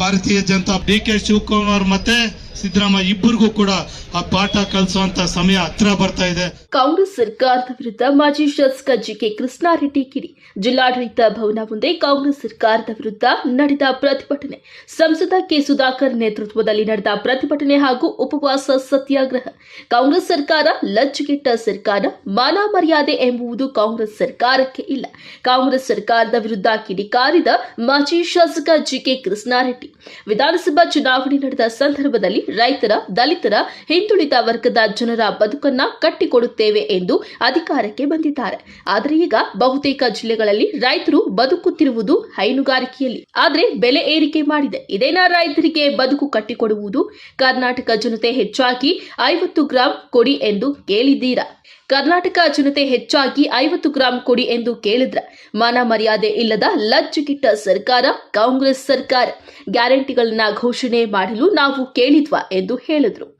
ಭಾರತೀಯ Janata D K Shivakumar ಮತ್ತೆ ಸಿದ್ದರಾಮಯ್ಯ, ಇಬ್ಬರಿಗೂ ಕೂಡ ಆ ಪಾಠ ಕಲಿಸುವಂತ ಸಮಯ ಹತ್ರ ಬರ್ತಾ ಇದೆ. ಕಾಂಗ್ರೆಸ್ ಸರ್ಕಾರದ ವಿರುದ್ಧ ಮಾಜಿ ಶಾಸಕ ಜಿಕೆ ಕೃಷ್ಣಾರೆಡ್ಡಿ ಕಿಡಿ. ಜಿಲ್ಲಾಡಳಿತ ಭವನ ಮುಂದೆ ಕಾಂಗ್ರೆಸ್ ಸರ್ಕಾರದ ವಿರುದ್ಧ ನಡೆದ ಪ್ರತಿಭಟನೆ. ಸಂಸದ ಕೆ ಸುಧಾಕರ್ ನೇತೃತ್ವದಲ್ಲಿ ನಡೆದ ಪ್ರತಿಭಟನೆ ಹಾಗೂ ಉಪವಾಸ ಸತ್ಯಾಗ್ರಹ. ಕಾಂಗ್ರೆಸ್ ಸರ್ಕಾರ ಲಜ್ಜುಗೆಟ್ಟ ಸರ್ಕಾರ, ಮಾನ ಮರ್ಯಾದೆ ಎಂಬುವುದು ಕಾಂಗ್ರೆಸ್ ಸರ್ಕಾರಕ್ಕೆ ಇಲ್ಲ. ಕಾಂಗ್ರೆಸ್ ಸರ್ಕಾರದ ವಿರುದ್ಧ ಕಿಡಿಕಾರಿದ ಮಾಜಿ ಶಾಸಕ ಜಿಕೆ ಕೃಷ್ಣಾರೆಡ್ಡಿ. ವಿಧಾನಸಭಾ ಚುನಾವಣೆ ನಡೆದ ಸಂದರ್ಭದಲ್ಲಿ ರೈತರ, ದಲಿತರ, ಹಿಂದುಳಿದ ವರ್ಗದ ಜನರ ಬದುಕನ್ನ ಕಟ್ಟಿಕೊಡುತ್ತೇವೆ ಎಂದು ಅಧಿಕಾರಕ್ಕೆ ಬಂದಿದ್ದಾರೆ. ಆದರೆ ಈಗ ಬಹುತೇಕ ಜಿಲ್ಲೆಗಳಲ್ಲಿ ರೈತರು ಬದುಕುತ್ತಿರುವುದು ಹೈನುಗಾರಿಕೆಯಲ್ಲಿ. ಆದರೆ ಬೆಲೆ ಏರಿಕೆ ಮಾಡಿದೆ. ಇದೇನಾ ರೈತರಿಗೆ ಬದುಕು ಕಟ್ಟಿಕೊಡುವುದು? ಕರ್ನಾಟಕ ಜನತೆ ಹೆಚ್ಚಾಗಿ ಐವತ್ತು ಗ್ರಾಂ ಕೊಡಿ ಎಂದು ಕೇಳಿದ್ದೀರಾ? ಕರ್ನಾಟಕ ಜನತೆ ಹೆಚ್ಚಾಗಿ ಐವತ್ತು ಗ್ರಾಂ ಕೊಡಿ ಎಂದು ಕೇಳಿದ್ರ? ಮಾನ ಮರ್ಯಾದೆ ಇಲ್ಲದ ಲಜ್ಜುಗಿಟ್ಟ ಸರ್ಕಾರ ಕಾಂಗ್ರೆಸ್ ಸರ್ಕಾರ. ಗ್ಯಾರಂಟಿಗಳನ್ನ ಘೋಷಣೆ ಮಾಡಲು ನಾವು ಕೇಳಿದ್ವಾ. ಎಂದು ಹೇಳಿದ್ರು.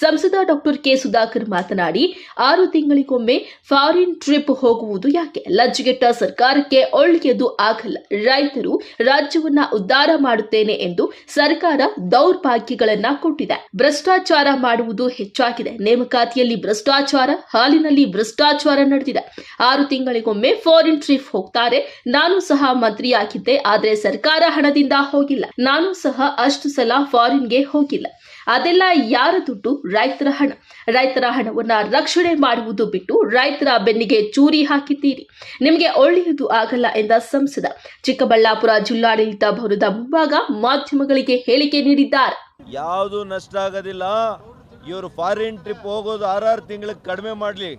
ಸಂಸದ ಡಾಕ್ಟರ್ ಕೆ ಸುಧಾಕರ್ ಮಾತನಾಡಿ, ಆರು ತಿಂಗಳಿಗೊಮ್ಮೆ ಫಾರಿನ್ ಟ್ರಿಪ್ ಹೋಗುವುದು ಯಾಕೆ? ಲಜ್ಜೆಗೆಟ್ಟ ಸರ್ಕಾರಕ್ಕೆ ಒಳ್ಳೆಯದು ಆಗಲ್ಲ. ರೈತರು ರಾಜ್ಯವನ್ನ ಉದ್ಧಾರ ಮಾಡುತ್ತೇನೆ ಎಂದು ಸರ್ಕಾರ ದೌರ್ಭಾಗ್ಯಗಳನ್ನ ಕೊಟ್ಟಿದೆ. ಭ್ರಷ್ಟಾಚಾರ ಮಾಡುವುದು ಹೆಚ್ಚಾಗಿದೆ. ನೇಮಕಾತಿಯಲ್ಲಿ ಭ್ರಷ್ಟಾಚಾರ, ಹಾಲಿನಲ್ಲಿ ಭ್ರಷ್ಟಾಚಾರ ನಡೆದಿದೆ. ಆರು ತಿಂಗಳಿಗೊಮ್ಮೆ ಫಾರಿನ್ ಟ್ರಿಪ್ ಹೋಗ್ತಾರೆ. ನಾನು ಸಹ ಮಂತ್ರಿಯಾಗಿದ್ದೆ, ಆದರೆ ಸರ್ಕಾರ ಹಣದಿಂದ ಹೋಗಿಲ್ಲ. ನಾನು ಸಹ ಅಷ್ಟು ಸಲ ಫಾರಿನ್ಗೆ ಹೋಗಿಲ್ಲ. ಅದೆಲ್ಲ ಯಾರ ದುಡ್ಡು? ರೈತರ ಹಣ, ರೈತರ ಹಣವನ್ನ ರಕ್ಷಣೆ ಮಾಡುವುದು ಬಿಟ್ಟು ರೈತರ ಬೆನ್ನಿಗೆ ಚೂರಿ ಹಾಕಿದ್ದೀರಿ. ನಿಮಗೆ ಒಳ್ಳೆಯದು ಆಗಲ್ಲ ಎಂದ ಸಂಸದ. ಚಿಕ್ಕಬಳ್ಳಾಪುರ ಜಿಲ್ಲಾಡಳಿತ ಭವನದ ಮುಂಭಾಗ ಮಾಧ್ಯಮಗಳಿಗೆ ಹೇಳಿಕೆ ನೀಡಿದ್ದಾರೆ. ಯಾವುದು ನಷ್ಟ ಆಗೋದಿಲ್ಲ. ಇವರು ಫಾರಿನ್ ಟ್ರಿಪ್ ಹೋಗೋದು ಆರಾರು ತಿಂಗಳಿಗೆ ಕಡಿಮೆ ಮಾಡಲಿ.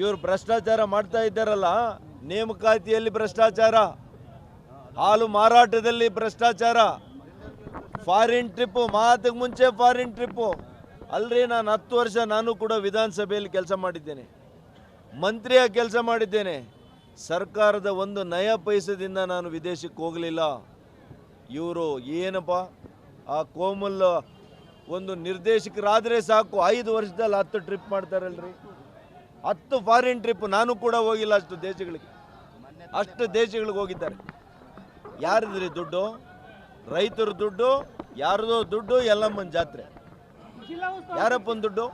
ಇವರು ಭ್ರಷ್ಟಾಚಾರ ಮಾಡ್ತಾ ಇದ್ದಾರಲ್ಲ, ನೇಮಕಾತಿಯಲ್ಲಿ ಭ್ರಷ್ಟಾಚಾರ, ಹಾಲು ಮಾರಾಟದಲ್ಲಿ ಭ್ರಷ್ಟಾಚಾರ. ಫಾರಿನ್ ಟ್ರಿಪ್ಪು ಮಾತಿಗೆ ಮುಂಚೆ ಫಾರಿನ್ ಟ್ರಿಪ್ಪು ಅಲ್ರಿ, ನಾನು ಹತ್ತು ವರ್ಷ ನಾನು ಕೂಡ ವಿಧಾನಸಭೆಯಲ್ಲಿ ಕೆಲಸ ಮಾಡಿದ್ದೇನೆ. ಮಂತ್ರಿಯಾಗಿ ಕೆಲಸ ಮಾಡಿದ್ದೇನೆ. ಸರ್ಕಾರದ ಒಂದು ನಯ ಪೈಸದಿಂದ ನಾನು ವಿದೇಶಕ್ಕೆ ಹೋಗಲಿಲ್ಲ. ಇವರು ಏನಪ್ಪ, ಆ ಕೋಮಲ್ ಒಂದು ನಿರ್ದೇಶಕರಾದರೆ ಸಾಕು, ಐದು ವರ್ಷದಲ್ಲಿ ಹತ್ತು ಟ್ರಿಪ್ ಮಾಡ್ತಾರಲ್ರಿ. ಹತ್ತು ಫಾರಿನ್ ಟ್ರಿಪ್ ನಾನು ಕೂಡ ಹೋಗಿಲ್ಲ ಅಷ್ಟು ದೇಶಗಳಿಗೆ. ಅಷ್ಟು ದೇಶಗಳಿಗೆ ಹೋಗಿದ್ದಾರೆ. ಯಾರಿದ್ರಿ ದುಡ್ಡು? ರೈತರ ದುಡ್ಡು ಯಾರದೋ ದುಡ್ಡು ಎಲ್ಲಮ್ಮನ ಜಾತ್ರೆ. ಯಾರಪ್ಪನ ದುಡ್ಡು?